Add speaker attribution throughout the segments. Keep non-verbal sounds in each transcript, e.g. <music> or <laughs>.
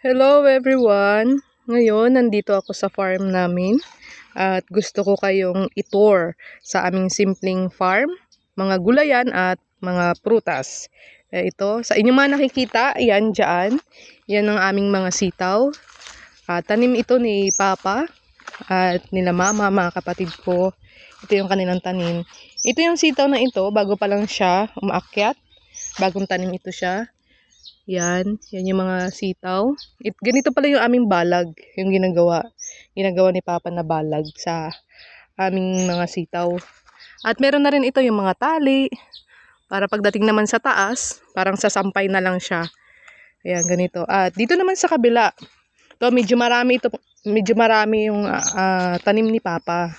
Speaker 1: Hello everyone! Ngayon, nandito ako sa farm namin at gusto ko kayong itour sa aming simpleng farm, mga gulayan at mga prutas. Eh, ito, sa inyong mga nakikita, yan dyan, yan ang aming mga sitaw. Ah, tanim ito ni Papa at nila Mama, mga kapatid ko. Ito yung kanilang tanim. Ito yung sitaw na ito, bago pa lang siya umaakyat. Bagong tanim ito siya. Yan, yan yung mga sitaw. It, ganito pala yung aming balag, yung ginagawa. Ginagawa ni Papa na balag sa aming mga sitaw. At meron na rin ito yung mga tali. Para pagdating naman sa taas, parang sasampay na lang siya. Ayan, ganito. At dito naman sa kabila, to medyo marami ito, medyo marami yung ah, tanim ni Papa.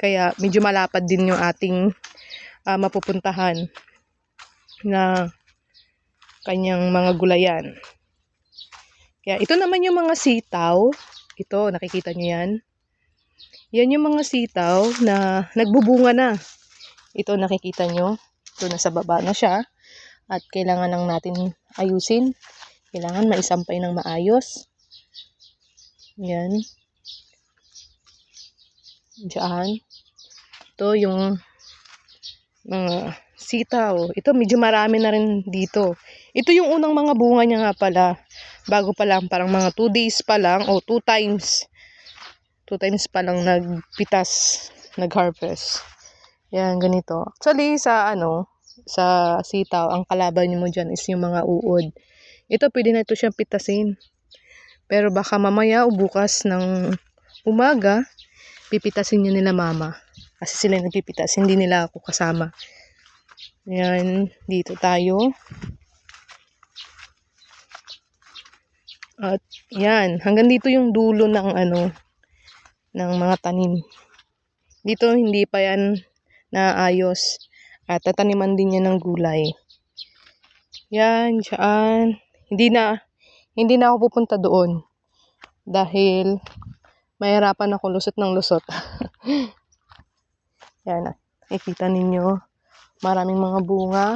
Speaker 1: Kaya medyo malapad din yung ating ah, mapupuntahan na kanyang mga gulayan. Kaya ito naman yung mga sitaw. Ito, nakikita nyo yan. Yan yung mga sitaw na nagbubunga na. Ito, nakikita nyo. Ito, nasa baba na siya. At kailangan lang natin ayusin. Kailangan maisampay ng maayos. Yan. Diyan. Ito yung mga sitaw. Ito, medyo marami na rin dito. Ito yung unang mga bunga niya nga pala. Bago pa lang, parang mga 2 days pa lang o 2 times. 2 times pa lang nagpitas, nag-harvest. Yan, ganito. Actually, sa ano, sa sitaw, ang kalaban mo dyan is yung mga uod. Ito, pwede na ito siyang pitasin. Pero baka mamaya o bukas ng umaga, pipitasin niyo nila mama. Kasi sila nagpipitas, hindi nila ako kasama. Yan, dito tayo. At yan, hanggang dito yung dulo ng ano, ng mga tanim. Dito hindi pa yan naayos. At tataniman din yan ng gulay. Yan, dyan. Hindi na, hindi na ako pupunta doon. Dahil, mahirapan ako lusot ng lusot. <laughs> yan, nakikita ninyo. Maraming mga bunga.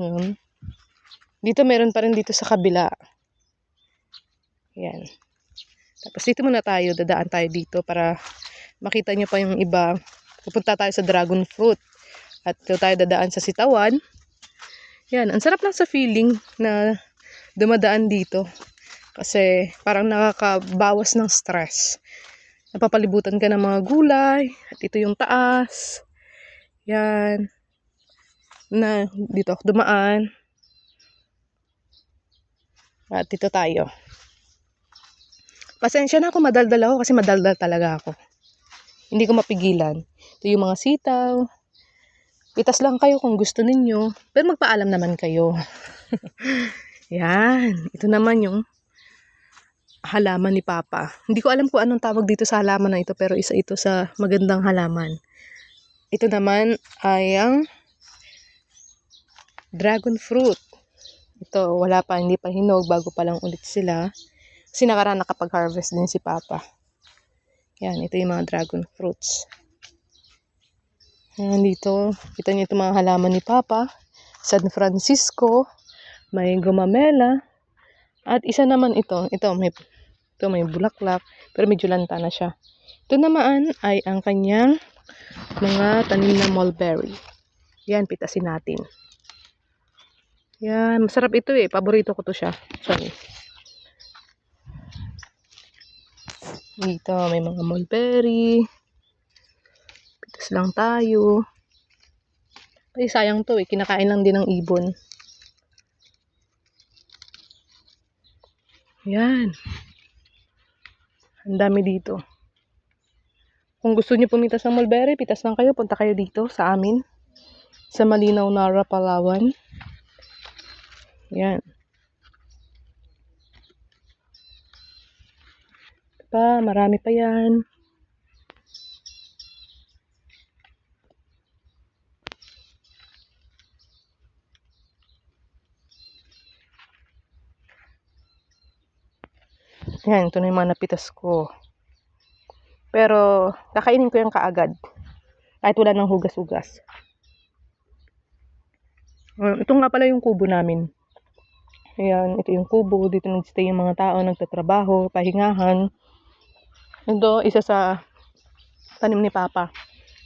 Speaker 1: Yun. Dito meron pa rin dito sa kabila. Yan. Tapos dito muna tayo, dadaan tayo dito para makita nyo pa yung iba. Pupunta tayo sa dragon fruit. At dito tayo dadaan sa sitawan. Yan, ang sarap lang sa feeling na dumadaan dito. Kasi parang nakakabawas ng stress. Napapalibutan ka ng mga gulay. At ito yung taas. Yan. Na, dito dumaan. At dito tayo. Pasensya na ako, madaldal ako kasi madaldal talaga ako. Hindi ko mapigilan. Ito yung mga sitaw. Pitas lang kayo kung gusto ninyo. Pero magpaalam naman kayo. <laughs> Yan. Ito naman yung halaman ni Papa. Hindi ko alam kung anong tawag dito sa halaman na ito pero isa ito sa magandang halaman. Ito naman ay ang dragon fruit. Ito, wala pa, hindi pa hinog, bago pa lang ulit sila. Kasi nakaraan nakapag-harvest din si Papa. Yan, ito yung mga dragon fruits. Yan dito, kita niyo itong mga halaman ni Papa. San Francisco, may gumamela, at isa naman ito, ito may, ito may bulaklak, pero medyo lanta na siya. Ito naman ay ang kanyang mga tanim na mulberry. Yan, pitasin natin. Yan, masarap ito eh. Paborito ko to siya. Sorry. Dito, may mga mulberry. Pitas lang tayo. Ay, sayang to eh. Kinakain lang din ng ibon. Yan. Ang dami dito. Kung gusto niyo pumitas ng mulberry, pitas lang kayo. Punta kayo dito sa amin. Sa Malinaw, Nara, Palawan. Yan. Pa, marami pa yan. Yan, ito na yung mga napitas ko. Pero, kakainin ko yung kaagad. Kahit wala ng hugas-hugas. Uh, ito nga pala yung kubo namin. Ayan, ito yung kubo. Dito nagstay yung mga tao, nagtatrabaho, pahingahan. Ito, isa sa tanim ni Papa.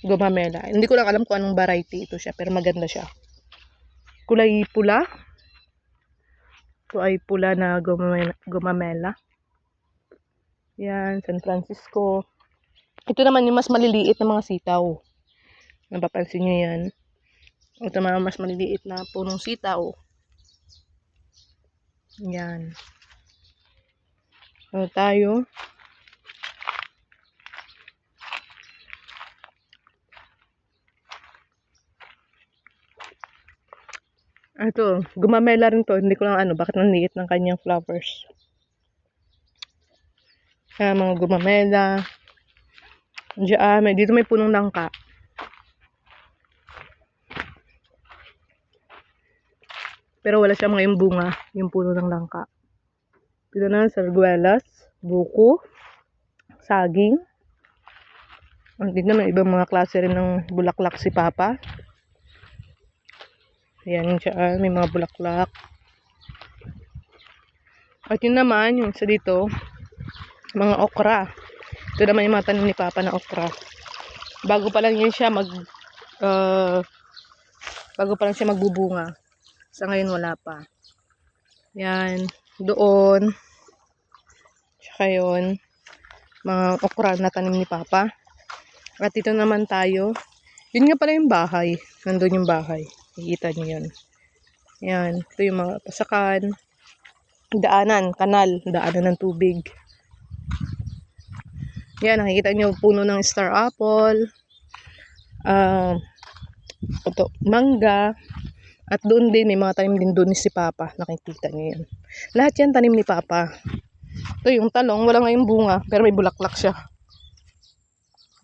Speaker 1: Gumamela. Hindi ko lang alam kung anong variety ito siya, pero maganda siya. Kulay pula. Ito ay pula na gumamela. gumamela. Yan, San Francisco. Ito naman yung mas maliliit na mga sitaw. Napapansin nyo yan. Ito mga mas maliliit na punong sitaw. Yan. Ano tayo? Ito, gumamela rin to. Hindi ko lang ano, bakit ang liit ng kanyang flowers. Kaya mga gumamela. Diyan, may, dito may punong langka. Pero wala siya mga yung bunga, yung puno ng langka. Dito na, sarguelas, buko, saging. Dito na, ibang mga klase rin ng bulaklak si Papa. Ayan siya, may mga bulaklak. At yun naman, yung sa dito, mga okra. Ito naman yung mga tanim ni Papa na okra. Bago pa lang yun siya mag, uh, bago pa lang siya magbubunga. Sa ngayon wala pa. Yan, doon. Tsaka yun, mga okra na tanim ni Papa. At dito naman tayo. Yun nga pala yung bahay. Nandun yung bahay. Nakikita niyo yun. Yan. Ito yung mga pasakan. Daanan, kanal. Daanan ng tubig. Yan, nakikita niyo puno ng star apple. Uh, ito, mangga. At doon din, may mga tanim din doon ni si Papa. Nakikita niyo yan. Lahat yan tanim ni Papa. Ito yung talong. Wala nga yung bunga. Pero may bulaklak siya.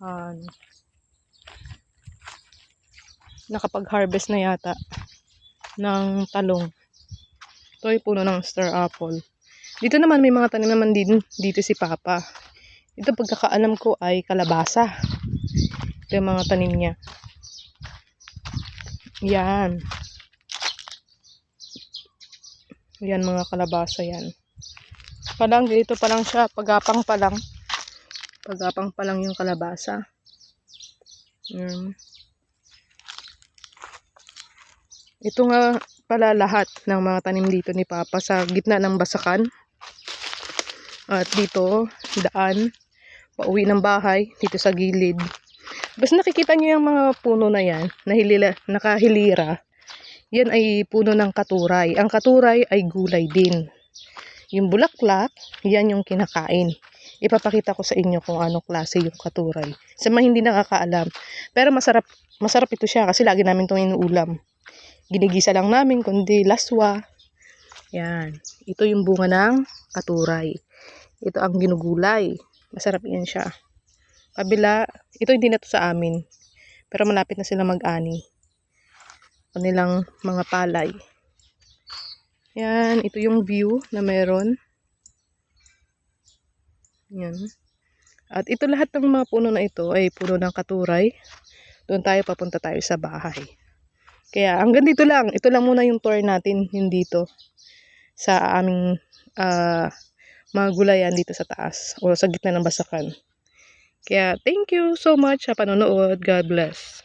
Speaker 1: Um, nakapag-harvest na yata ng talong. Ito puno ng star apple. Dito naman may mga tanim naman din dito si Papa. Ito pagkakaalam ko ay kalabasa. Ito yung mga tanim niya. Yan. Yan mga kalabasa yan. Palang dito pa lang siya. Pagapang pa lang. Pagapang pa lang yung kalabasa. Yan. Ito nga pala lahat ng mga tanim dito ni Papa sa gitna ng basakan. At dito, daan, pauwi ng bahay, dito sa gilid. Basta nakikita nyo yung mga puno na yan, nahilila, nakahilira. Yan ay puno ng katuray. Ang katuray ay gulay din. Yung bulaklak, yan yung kinakain. Ipapakita ko sa inyo kung anong klase yung katuray. Sa mga hindi nakakaalam. Pero masarap, masarap ito siya kasi lagi namin itong inuulam ginigisa lang namin kundi laswa. Yan. Ito yung bunga ng katuray. Ito ang ginugulay. Masarap yan siya. Kabila, ito hindi na to sa amin. Pero malapit na sila mag-ani. Kanilang mga palay. Yan, ito yung view na meron. Yan. At ito lahat ng mga puno na ito ay puno ng katuray. Doon tayo papunta tayo sa bahay. Kaya hanggang dito lang. Ito lang muna yung tour natin yung dito sa aming uh, mga gulayan dito sa taas o sa gitna ng basakan. Kaya thank you so much sa panonood. God bless.